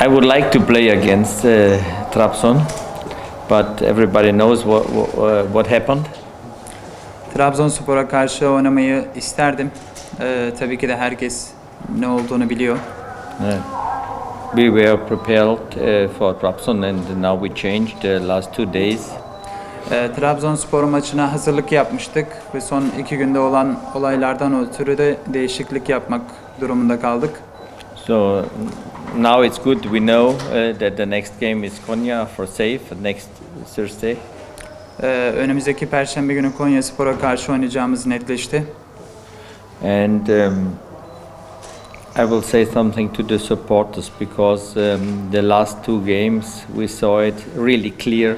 I would like to play against uh, Trabzon, but everybody knows what what, uh, what happened. Trabzonspor'a karşı oynamayı isterdim. Ee, tabii ki de herkes ne olduğunu biliyor. Uh, we were prepared uh, for Trabzon, and now we changed the last two days. Ee, Trabzonspor maçına hazırlık yapmıştık ve son iki günde olan olaylardan ötürü de değişiklik yapmak durumunda kaldık. So now it's good. We know uh, that the next game is Konya for safe next Thursday. Ee, önümüzdeki Perşembe günü Konya Spor'a karşı oynayacağımız netleşti. And um, I will say something to the supporters because um, the last two games we saw it really clear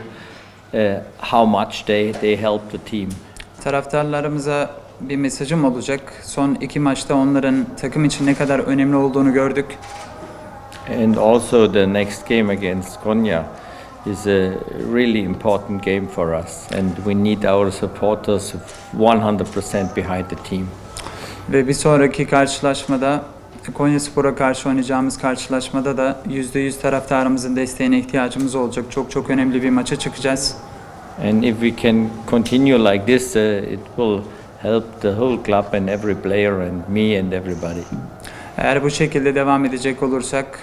uh, how much they, they helped the team. Taraftarlarımıza bir mesajım olacak. Son iki maçta onların takım için ne kadar önemli olduğunu gördük. And also the next game against Konya is a really important game for us, and we need our supporters 100% behind the team. Ve bir sonraki karşılaşmada Konya Spor'a karşı oynayacağımız karşılaşmada da %100 taraftarımızın desteğine ihtiyacımız olacak. Çok çok önemli bir maça çıkacağız. And if we can continue like this, uh, it will help the whole club and every player and me and everybody. Eğer bu şekilde devam edecek olursak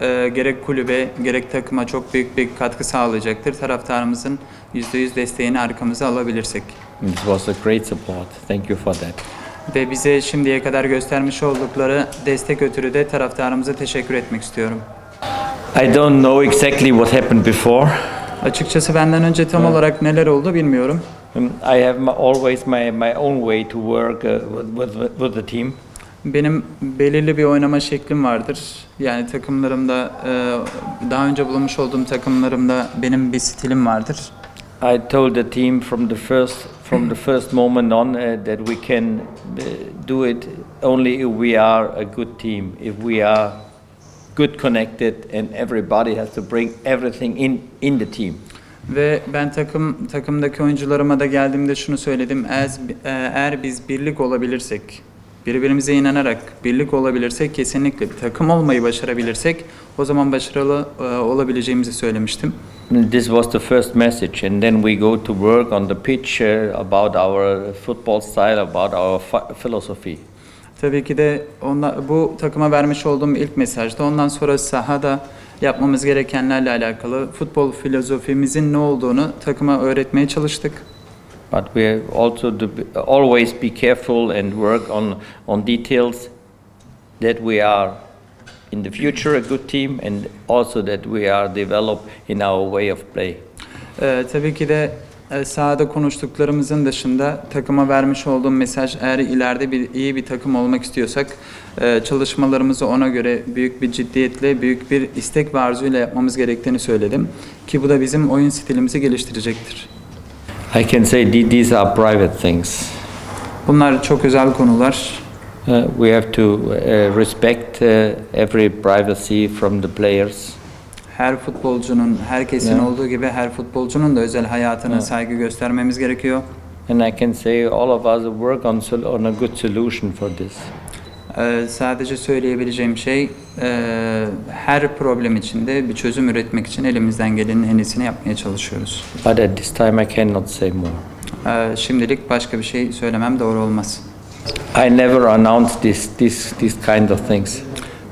e, gerek kulübe gerek takıma çok büyük bir katkı sağlayacaktır. Taraftarımızın %100 desteğini arkamıza alabilirsek. It was a great support. Thank you for that. Ve bize şimdiye kadar göstermiş oldukları destek ötürü de taraftarımıza teşekkür etmek istiyorum. I don't know exactly what happened before. Açıkçası benden önce tam olarak neler oldu bilmiyorum. Um, I have my, always my, my own way to work uh, with, with, with the team. Benim belirli bir oynama şeklim vardır. Yani takımlarımda, e, daha önce bulunmuş olduğum takımlarımda benim bir stilim vardır. I told the team from the first from the first moment on uh, that we can uh, do it only if we are a good team. If we are good connected and everybody has to bring everything in in the team. Ve ben takım takımdaki oyuncularıma da geldiğimde şunu söyledim. Eğer, eğer biz birlik olabilirsek, birbirimize inanarak birlik olabilirsek, kesinlikle bir takım olmayı başarabilirsek o zaman başarılı e, olabileceğimizi söylemiştim. This was the first message, and then we go to work on the pitch uh, about our football style, about our phi- philosophy. Tabii ki de onla, bu takıma vermiş olduğum ilk mesajda ondan sonra sahada yapmamız gerekenlerle alakalı futbol filozofimizin ne olduğunu takıma öğretmeye çalıştık. But we also be, always be careful and work on on details that we are in the future a good team, and also that we are developed in our way of play. Ee, tabii ki de e, sahada konuştuklarımızın dışında takıma vermiş olduğum mesaj eğer ileride bir iyi bir takım olmak istiyorsak e, çalışmalarımızı ona göre büyük bir ciddiyetle, büyük bir istek ve arzuyla yapmamız gerektiğini söyledim. Ki bu da bizim oyun stilimizi geliştirecektir. I can say the- these are private things. Bunlar çok özel konular. Uh, we have to uh, respect uh, every privacy from the players. Her futbolcunun, herkesin Yeah. olduğu gibi her futbolcunun da özel hayatına Yeah. saygı göstermemiz gerekiyor. And I can say all of us work on, on a good solution for this. Ee, sadece söyleyebileceğim şey e, her problem içinde bir çözüm üretmek için elimizden gelenin en iyisini yapmaya çalışıyoruz. But at this time, I cannot say more. Ee, şimdilik başka bir şey söylemem doğru olmaz. I never announced this, this, these kind of things.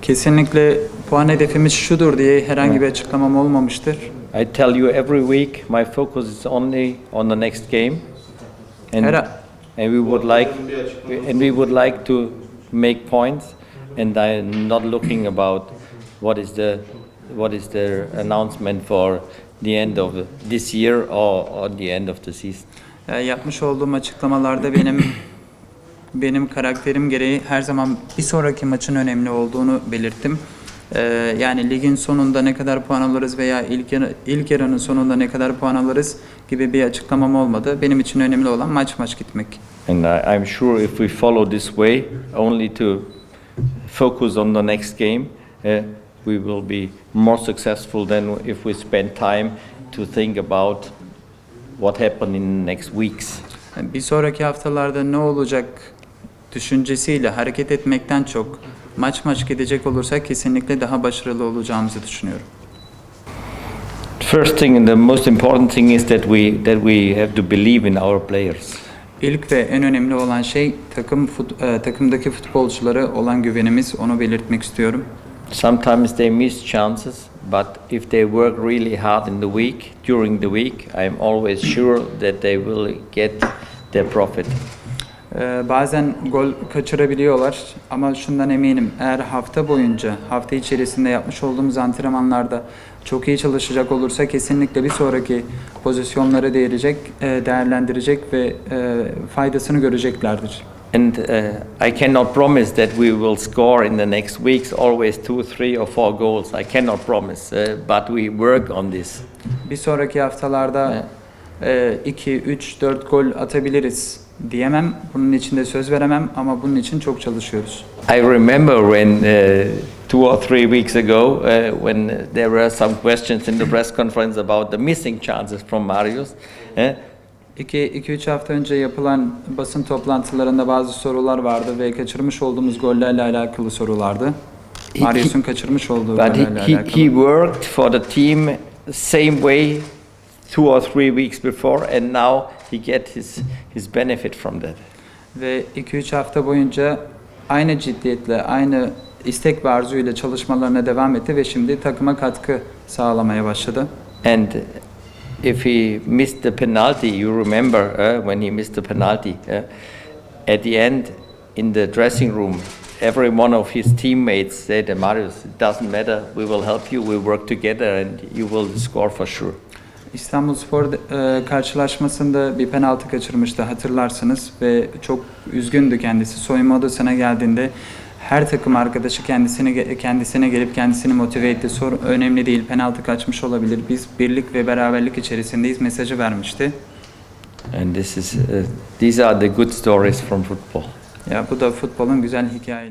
Kesinlikle puan hedefimiz şudur diye herhangi bir açıklamam olmamıştır. I tell you every week my focus is only on the next game, and Her, and we would like and we would like to make points, and I'm not looking about what is the what is the announcement for the end of this year or, or the end of the season. e, yapmış olduğum açıklamalarda benim benim karakterim gereği her zaman bir sonraki maçın önemli olduğunu belirttim. Ee, yani ligin sonunda ne kadar puan alırız veya ilk, yarı, ilk yarının sonunda ne kadar puan alırız gibi bir açıklamam olmadı. Benim için önemli olan maç maç gitmek. And I, I'm sure if we follow this way, only to focus on the next game, uh, we will be more successful than if we spend time to think about what happened in the next weeks. Bir sonraki haftalarda ne olacak düşüncesiyle hareket etmekten çok maç maç gidecek olursak kesinlikle daha başarılı olacağımızı düşünüyorum. First thing and the most important thing is that we that we have to believe in our players. İlk ve en önemli olan şey takım fut, e, takımdaki futbolculara olan güvenimiz. Onu belirtmek istiyorum. Sometimes they miss chances, but if they work really hard in the week, during the week, I'm always sure that they will get their profit. Ee, bazen gol kaçırabiliyorlar ama şundan eminim eğer hafta boyunca hafta içerisinde yapmış olduğumuz antrenmanlarda çok iyi çalışacak olursa kesinlikle bir sonraki pozisyonları değerecek, e, değerlendirecek ve e, faydasını göreceklerdir. And uh, I cannot promise that we will score in the next weeks always two, three, or four goals. I cannot promise, uh, but we work on this. Bir sonraki haftalarda 2, 3, 4 gol atabiliriz diyemem. Bunun için de söz veremem ama bunun için çok çalışıyoruz. I remember when uh, two or three weeks ago, uh, when there were some questions in the press conference about the missing chances from Marius. eh, 2-3 hafta önce yapılan basın toplantılarında bazı sorular vardı ve kaçırmış olduğumuz gollerle alakalı sorulardı. Marius'un kaçırmış olduğu But he, gollerle he, alakalı. he worked for the team same way two or three weeks before, and now he get his, his benefit from that. Ve 2-3 hafta boyunca aynı ciddiyetle, aynı istek ve arzuyla çalışmalarına devam etti ve şimdi takıma katkı sağlamaya başladı. And if he missed the penalty, you remember uh, when he missed the penalty. uh, at the end, in the dressing room, every one of his teammates said, Marius, it doesn't matter, we will help you, we work together, and you will score for sure. İstanbulspor e, karşılaşmasında bir penaltı kaçırmıştı hatırlarsınız ve çok üzgündü kendisi. Soyunma odasına geldiğinde her takım arkadaşı kendisine kendisine gelip kendisini motive etti. Sor, önemli değil penaltı kaçmış olabilir. Biz birlik ve beraberlik içerisindeyiz mesajı vermişti. And this is, uh, these are the good stories from football. Ya bu da futbolun güzel hikayeleri.